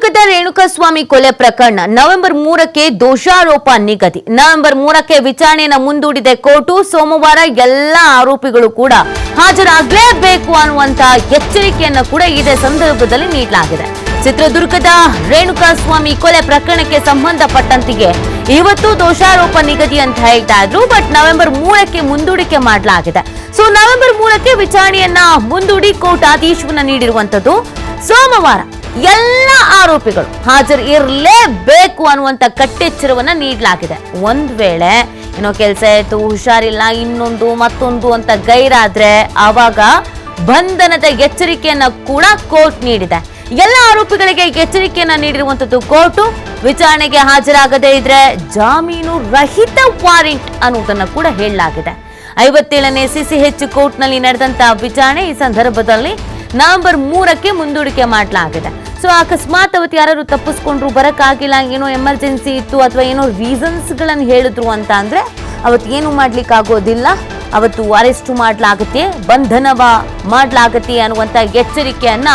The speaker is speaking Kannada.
ಚಿತ್ರದುರ್ಗದ ರೇಣುಕಾಸ್ವಾಮಿ ಕೊಲೆ ಪ್ರಕರಣ. ನವೆಂಬರ್ ಮೂರಕ್ಕೆ ದೋಷಾರೋಪ ನಿಗದಿ. ನವೆಂಬರ್ ಮೂರಕ್ಕೆ ವಿಚಾರಣೆಯನ್ನು ಮುಂದೂಡಿದೆ ಕೋರ್ಟು. ಸೋಮವಾರ ಎಲ್ಲ ಆರೋಪಿಗಳು ಕೂಡ ಹಾಜರಾಗಲೇಬೇಕು ಅನ್ನುವಂತಹ ಎಚ್ಚರಿಕೆಯನ್ನು ಕೂಡ ಇದೇ ಸಂದರ್ಭದಲ್ಲಿ ನೀಡಲಾಗಿದೆ. ಚಿತ್ರದುರ್ಗದ ರೇಣುಕಾಸ್ವಾಮಿ ಕೊಲೆ ಪ್ರಕರಣಕ್ಕೆ ಸಂಬಂಧಪಟ್ಟಂತೆ ಇವತ್ತು ದೋಷಾರೋಪ ನಿಗದಿ ಅಂತ ಹೇಳ್ತಾ ಇದ್ರು, ಬಟ್ ನವೆಂಬರ್ ಮೂರಕ್ಕೆ ಮುಂದೂಡಿಕೆ ಮಾಡಲಾಗಿದೆ. ಸೊ ನವೆಂಬರ್ ಮೂರಕ್ಕೆ ವಿಚಾರಣೆಯನ್ನ ಮುಂದೂಡಿ ಕೋರ್ಟ್ ಆದೇಶವನ್ನು ನೀಡಿರುವಂತದ್ದು ಸೋಮವಾರ. ಎಲ್ಲ ಆರೋಪಿಗಳು ಹಾಜರು ಇರಲೇಬೇಕು ಅನ್ನುವಂಥ ಕಟ್ಟೆಚ್ಚರವನ್ನು ನೀಡಲಾಗಿದೆ. ಒಂದ್ ವೇಳೆ ಏನೋ ಕೆಲಸ ಆಯ್ತು, ಹುಷಾರಿಲ್ಲ, ಇನ್ನೊಂದು ಮತ್ತೊಂದು ಅಂತ ಗೈರಾದ್ರೆ ಆವಾಗ ಬಂಧನದ ಎಚ್ಚರಿಕೆಯನ್ನು ಕೂಡ ಕೋರ್ಟ್ ನೀಡಿದೆ. ಎಲ್ಲ ಆರೋಪಿಗಳಿಗೆ ಎಚ್ಚರಿಕೆಯನ್ನು ನೀಡಿರುವಂತದ್ದು ಕೋರ್ಟು. ವಿಚಾರಣೆಗೆ ಹಾಜರಾಗದೇ ಇದ್ರೆ ಜಾಮೀನು ರಹಿತ ವಾರೆಂಟ್ ಅನ್ನುವುದನ್ನು ಕೂಡ ಹೇಳಲಾಗಿದೆ. ಐವತ್ತೇಳನೇ ಸಿಸಿಎಚ್ ಕೋರ್ಟ್ನಲ್ಲಿ ನಡೆದಂತಹ ವಿಚಾರಣೆ ಈ ಸಂದರ್ಭದಲ್ಲಿ ನವೆಂಬರ್ ಮೂರಕ್ಕೆ ಮುಂದೂಡಿಕೆ ಮಾಡಲಾಗಿದೆ. ಸೊ, ಅಕಸ್ಮಾತ್ ಅವತ್ತು ಯಾರು ತಪ್ಪಿಸ್ಕೊಂಡ್ರು, ಬರೋಕ್ಕಾಗಿಲ್ಲ, ಏನೋ ಎಮರ್ಜೆನ್ಸಿ ಇತ್ತು ಅಥವಾ ಏನೋ ರೀಸನ್ಸ್ಗಳನ್ನು ಹೇಳಿದ್ರು ಅಂತ ಅಂದ್ರೆ ಅವತ್ತು ಏನು ಮಾಡ್ಲಿಕ್ಕೆ ಆಗೋದಿಲ್ಲ ಅವತ್ತು ಅರೆಸ್ಟ್ ಮಾಡಲಾಗುತ್ತೆ, ಬಂಧನವ ಮಾಡ್ಲಾಗತ್ತೆ ಅನ್ನುವಂತ ಎಚ್ಚರಿಕೆಯನ್ನ